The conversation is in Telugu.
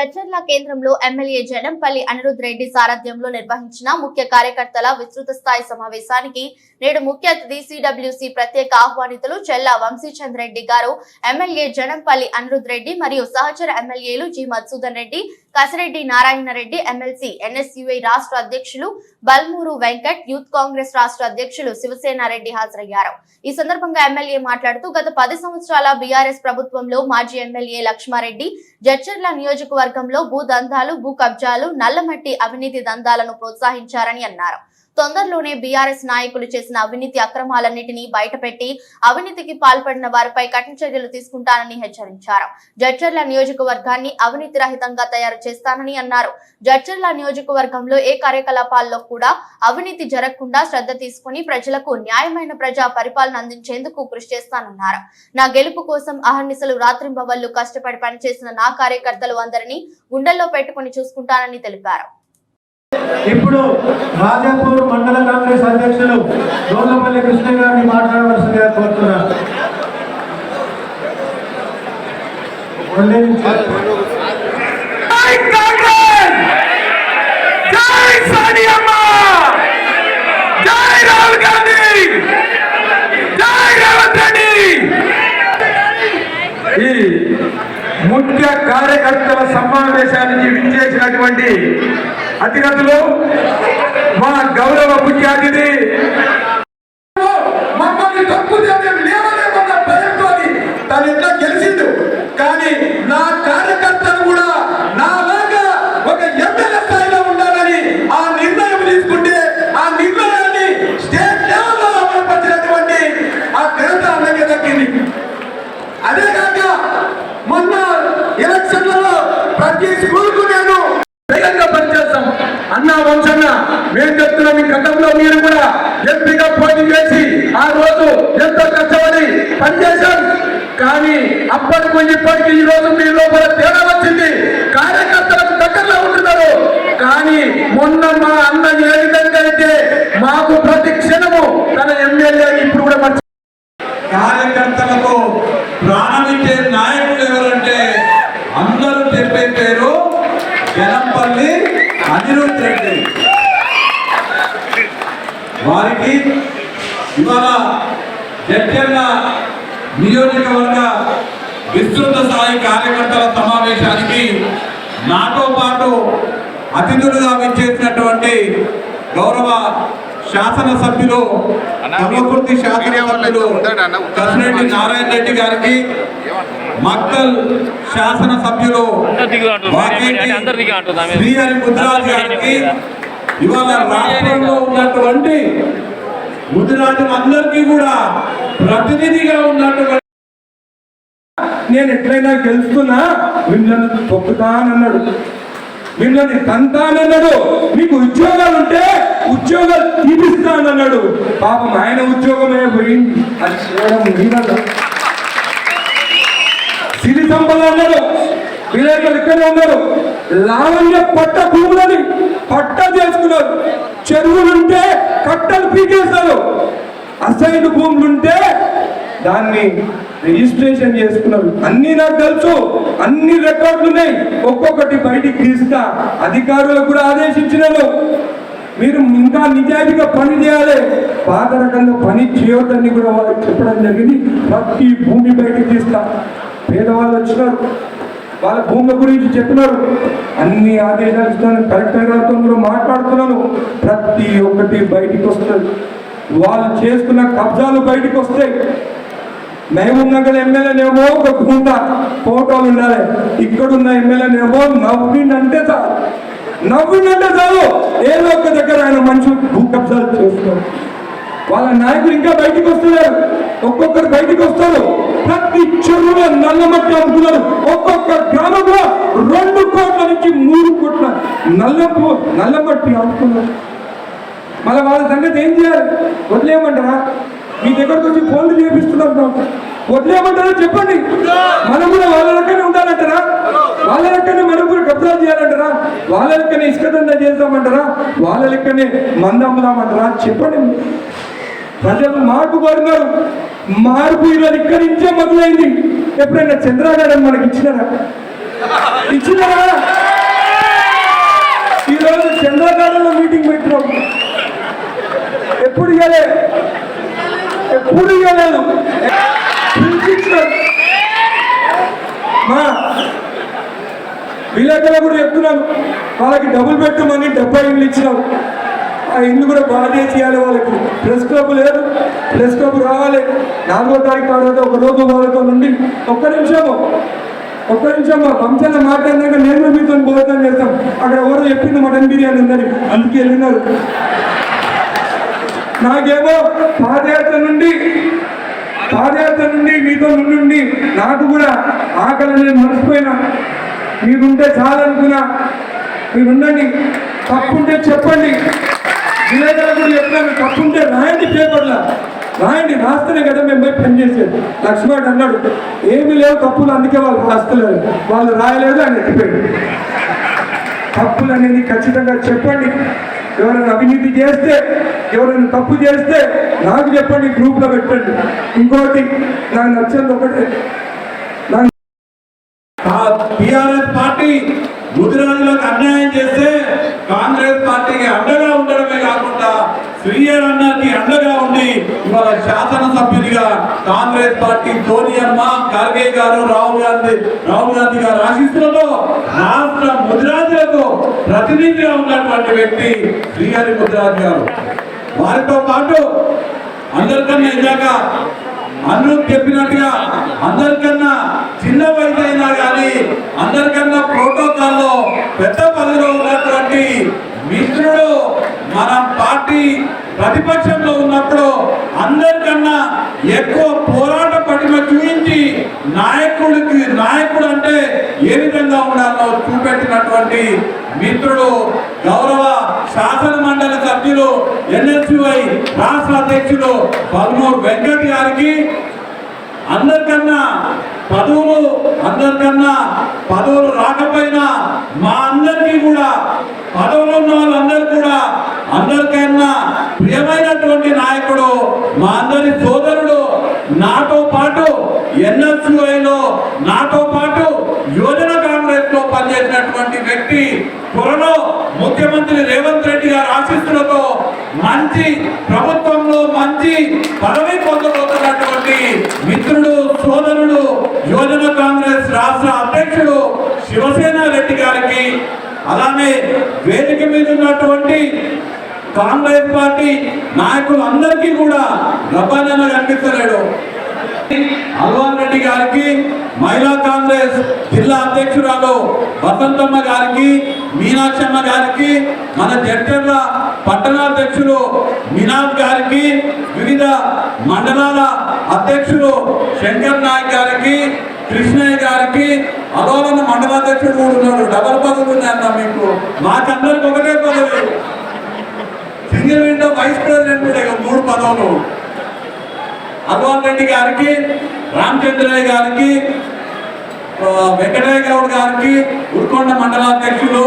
జడ్చర్ల కేంద్రంలో ఎమ్మెల్యే జనంపల్లి అనిరుద్ రెడ్డి సారథ్యంలో నిర్వహించిన ముఖ్య కార్యకర్తల విస్తృత స్థాయి సమావేశానికి నేడు ముఖ్య అతిథి సిడబ్ల్యూసి ప్రత్యేక ఆహ్వానితులు చెల్లా వంశీచంద్ రెడ్డి గారు ఎమ్మెల్యే జనంపల్లి అనిరుద్ రెడ్డి మరియు సహచర ఎమ్మెల్యేలు G Madhusudan Reddy Kasireddy Narayana Reddy MLC NSUI రాష్ట్ర అధ్యక్షులు బల్మూరు వెంకట్ యూత్ కాంగ్రెస్ రాష్ట్ర అధ్యక్షులు శివసేన రెడ్డి హాజరయ్యారు. ఈ సందర్భంగా ఎమ్మెల్యే మాట్లాడుతూ గత పది సంవత్సరాల బీఆర్ఎస్ ప్రభుత్వంలో మాజీ ఎమ్మెల్యే లక్ష్మారెడ్డి జడ్చర్ల నియోజకవర్గంలో భూ దందాలు భూ కబ్జాలు నల్లమట్టి అవినీతి దందాలను ప్రోత్సహించారని అన్నారు. తొందరలోనే బీఆర్ఎస్ నాయకులు చేసిన అవినీతి అక్రమాలన్నింటినీ బయటపెట్టి అవినీతికి పాల్పడిన వారిపై కఠిన చర్యలు తీసుకుంటానని హెచ్చరించారు. జడ్చర్ల నియోజకవర్గాన్ని అవినీతి రహితంగా తయారు చేస్తానని అన్నారు. జడ్చర్ల నియోజకవర్గంలో ఏ కార్యకలాపాల్లో కూడా అవినీతి జరగకుండా శ్రద్ధ తీసుకుని ప్రజలకు న్యాయమైన ప్రజా పరిపాలన అందించేందుకు కృషి చేస్తానన్నారు. నా గెలుపు కోసం అహర్నిశలు రాత్రింబవళ్ళు కష్టపడి పనిచేసిన నా కార్యకర్తలు అందరినీ గుండెల్లో పెట్టుకుని చూసుకుంటానని తెలిపారు. ఇప్పుడు రాజాపూర్ మండల కాంగ్రెస్ అధ్యక్షులు దోర్లపల్లి కృష్ణ గారిని మాట్లాడవలసిందిగా కోరుతున్నారు ఈ ముఖ్య కార్యకర్తల సమావేశానికి విచ్చేసినటువంటి అతిగతులు మా గౌరవ ముఖ్య అతిథి మమ్మల్ని తప్పు చేయడం లేవలేమన్న భయంతో తను ఎట్లా గెలిచిండు కానీ నా కార్యకర్తలు కూడా నాలాగా ఒక ఎమ్మెల్యే స్థాయిలో ఉండాలని ఆ నిర్ణయం తీసుకుంటే ఆ నిర్ణయాన్ని స్టేట్ లెవెల్లో అమలుపరిచినటువంటి ఆ ఘనత అన్నకే దక్కింది అదే కాక మొన్న ఎలక్షన్లలో ప్రతి స్కూల్కు నేను వేగంగా పనిచేస్తాం అన్న వంశన్న మేము చెప్తున్నాం ఈ గతంలో మీరు కూడా ఎంపీగా పోటీ చేసి ఆ రోజు ఎంతో కష్టపడి పనిచేశాం కానీ అప్పటికి ఇప్పటికి ఈ రోజు మీ లోపల తేడా వచ్చింది. కార్యకర్తలకు దగ్గరలో ఉంటున్నారు. కానీ మొన్న మా అన్న ఏ విధంగా అయితే మాకు ప్రతి క్షణము తన ఎమ్మెల్యే ఇప్పుడు కూడా మర్చి కార్యకర్తలకు ప్రాణమిచ్చే నాయకులు ఎవరంటే అందరూ చెప్పే పేరు జనంపల్లి అనిరుద్ రెడ్డి. వారికి ఇవాళ జడ్జర్ల నియోజకవర్గ విస్తృత స్థాయి కార్యకర్తల సమావేశానికి నాతో పాటు అతిథులుగా విచ్చేసినటువంటి గౌరవ శాసనసభ్యులు కల్వకుర్తి శాసనసభ్యులు కసిరెడ్డి నారాయణ రెడ్డి గారికి మక్కల్ శాసనసభ్యులు? శ్రీహరి ముద్రాజ్ గారికి ఇవాళ రాష్ట్రంలో ఉన్నటువంటి గుజరాత్ అందరికీ కూడా ప్రతినిధిగా ఉన్నటువంటి నేను ఎట్లయినా గెలుస్తున్నా మిమ్మల్ని తొక్కుతానన్నాడు. మిమ్మల్ని తంతానన్నాడు. మీకు ఉద్యోగాలు ఉంటే ఉద్యోగాలు తీపిస్తానన్నాడు. పాపం ఆయన ఉద్యోగమే పోయింది. అది చేయడం మీరన్నా సిరి సంపద అన్నాడు. విలేకరులు ఇక్కడే ఉన్నారు. లావణ్య పట్ట భూములని పట్ట చేసుకున్నారు. చెరువులుంటే కట్టలు పీకేస్తారు. అసైన్ భూములుంటే దాన్ని రిజిస్ట్రేషన్ చేసుకున్నారు. అన్ని నాకు తెలుసు. అన్ని రికార్డులు ఉన్నాయి ఒక్కొక్కటి బయటికి తీస్తా. అధికారులకు కూడా ఆదేశించినాను మీరు ఇంకా నిజాయితీగా పని చేయాలి. పాత రకంగా పని చేయొద్దని కూడా వాళ్ళకి చెప్పడం జరిగింది. ప్రతి భూమి బయటికి తీస్తా. పేదవాళ్ళు వచ్చినారు. వాళ్ళ భూముల గురించి చెప్తున్నారు అన్ని ఆదేశాలు ఇస్తాను. కలెక్టర్ గారితో కూడా మాట్లాడుతున్నాను. ప్రతి ఒక్కటి బయటికి వస్తుంది. వాళ్ళు చేసుకున్న కబ్జాలు బయటికి వస్తాయి. మహబూబ్ నగర్ ఎమ్మెల్యేనేమో ఒక గుంట. ఫోటోలు ఉండాలి. ఇక్కడున్న ఎమ్మెల్యేనేమో నవ్విందంటే చాలు. నవ్విందంటే చాలు. ఏదో ఒక దగ్గర ఆయన మనుషులు భూ కబ్జాలు చేస్తున్నారు. వాళ్ళ నాయకులు ఇంకా బయటికి వస్తున్నారు ఒక్కొక్కరు బయటికి వస్తారు. ప్రతి చెరువులో నల్లమట్టి అమ్ముతున్నారు. ఒక్కొక్క గ్రామంలో రెండు కోట్ల నుంచి మూడు కోట్ల నల్ల నల్లమట్టి అమ్ముతున్నారు. మళ్ళీ వాళ్ళ సంగతి ఏం చేయాలి? వదిలేయమంటారా? మీ దగ్గరకు వచ్చి ఫోన్లు చేపిస్తున్నారు నాకు. వదిలేయమంటారా? చెప్పండి. మనం కూడా వాళ్ళ లెక్కనే ఉండాలంటారా? వాళ్ళ లెక్కనే మనం కూడా కబ్జా చేయాలంటారా? వాళ్ళ లెక్కనే ఇసుక చేద్దామంటారా వాళ్ళ లెక్కనే మందమ్ముదామంటారా చెప్పండి. ప్రజలు మార్పు కోరినారు. మార్పు ఈరోజు ఇక్కడి నుంచే మొదలైంది. ఎప్పుడైనా చంద్రగారు మనకి ఇచ్చినారా? ఇచ్చినారా? ఈరోజు చంద్రకాలంలో మీటింగ్ పెట్టినాం. ఎప్పుడు ఇవ్వలే ఎప్పుడు ఇవ్వలేదు పిలిపించినారు మా విలేకరులు కూడా చెప్తున్నాను. వాళ్ళకి డబ్బులు పెట్టమని డెబ్బై ఇల్లు ఇచ్చినాం. ఇల్లు కూడా బాగా చేయాలి వాళ్ళకి. ప్రెస్ క్లబ్ లేదు ప్రెస్ క్లబ్ రావాలి. నాలుగో తారీఖు తర్వాత ఒక రోజు వాళ్ళతో నుండి ఒక్క నిమిషము ఒక్క నిమిషం పంచాల మాట్లాడినాక నేను మీతో భోజనం చేస్తాం. అక్కడ ఎవరో చెప్పింది మటన్ బిర్యానీ ఉందని. అందుకే వెళ్ళినారు. నాకేమో పాదయాత్ర నుండి పాదయాత్ర నుండి మీతో నుండి నాకు కూడా ఆకలి నేను మర్చిపోయినా. మీరుంటే చాలనుకున్నా. మీరుండండి. తప్పుంటే చెప్పండి. విలేకరులు కూడా చెప్పినాను తప్పుంటే రాయండి పేపర్లో. రాయండి రాస్తేనే కదా మేము పోయి పని చేసేది. లక్ష్మణ్ అన్నాడు ఏమీ లేవు తప్పులు అందుకే వాళ్ళు రాస్తలేరు. వాళ్ళు రాయలేదు అని ఎత్తిపోయాడు. తప్పులు అనేది ఖచ్చితంగా చెప్పండి. ఎవరైనా అవినీతి చేస్తే ఎవరైనా తప్పు చేస్తే నాకు చెప్పండి గ్రూప్లో పెట్టండి. ఇంకోటి నాకు నచ్చింది ఒకటే. నాకు శాసనసభ్యునిగా కాంగ్రెస్ పార్టీ సోనియమ్మ ఖర్గే గారు రాహుల్ గాంధీ రాహుల్ గాంధీ గారు ఆశిస్తులతో రాష్ట్ర ముద్రాజులకు ప్రతినిధిగా ఉన్నటువంటి వ్యక్తి శ్రీహరి ముద్రాజ్ గారు. వారితో పాటు అందరికన్నా ఇందాక అందరూ చెప్పినట్టుగా అందరికన్నా చిన్న వయసు అయినా కానీ అందరి ప్రోటోకాల్లో పెద్ద పదవిలో ఉన్నటువంటి మిత్రుడు మన పార్టీ ప్రతిపక్షంలో ఉన్నప్పుడు అందరికన్నా ఎక్కువ పోరాట పటిమ చూపించి నాయకుడికి నాయకుడు అంటే ఏ విధంగా పెట్టినటువంటి మిత్రుడు గౌరవ శాసన మండలి సభ్యులు ఎన్ఎస్యుఐ రాష్ట్ర అధ్యక్షులు పల్మూరు వెంకట్ గారికి అందరికన్నా పదవులు అందరికన్నా పదవులు రాకపోయినా మా అందరికీ కూడా పదవులు ఉన్న వాళ్ళందరూ కూడా అందరికన్నా ప్రియమైన నాయకుడు మా అందరి సోదరుడు నాతో పాటు ఎన్ఎస్యుఐలో నాతో పాటు యోజన కాంగ్రెస్లో పనిచేసినటువంటి వ్యక్తి త్వరలో ముఖ్యమంత్రి రేవంత్ రెడ్డి గారి ఆశీస్సులతో మంచి ప్రభుత్వంలో మంచి పదవి పొందబోతున్నటువంటి మిత్రుడు సోదరుడు యోజన కాంగ్రెస్ రాష్ట్ర అధ్యక్షుడు శివసేన రెడ్డి గారికి అలానే వేదిక మీద ఉన్నటువంటి కాంగ్రెస్ పార్టీ నాయకులందరికీ కూడా రబ్బానన్న కనిపిస్తలేడు. అల్వాల్ రెడ్డి గారికి మహిళా కాంగ్రెస్ జిల్లా అధ్యక్షురాలు వసంతమ్మ గారికి మీనాక్షమ్మ గారికి మన జడ్చర్ల పట్టణాధ్యక్షులు మినాజ్ గారికి వివిధ మండలాల అధ్యక్షులు శంకర్ నాయక్ గారికి కృష్ణయ్య గారికి అదోలన మండలాధ్యక్షుడు కూడా ఉన్నాడు. డబల్ పదవి ఉన్నాయన్న మీకు. మాకందరికి ఒకటే పదవి. సింగిల్ విండో వైస్ ప్రెసిడెంట్ కూడా మూడు పదవులు. అల్వాల్ రెడ్డి గారికి రామచంద్రయ్య గారికి వెంకటయ్య గౌడ్ గారికి ఉర్కొండ మండలాధ్యక్షులు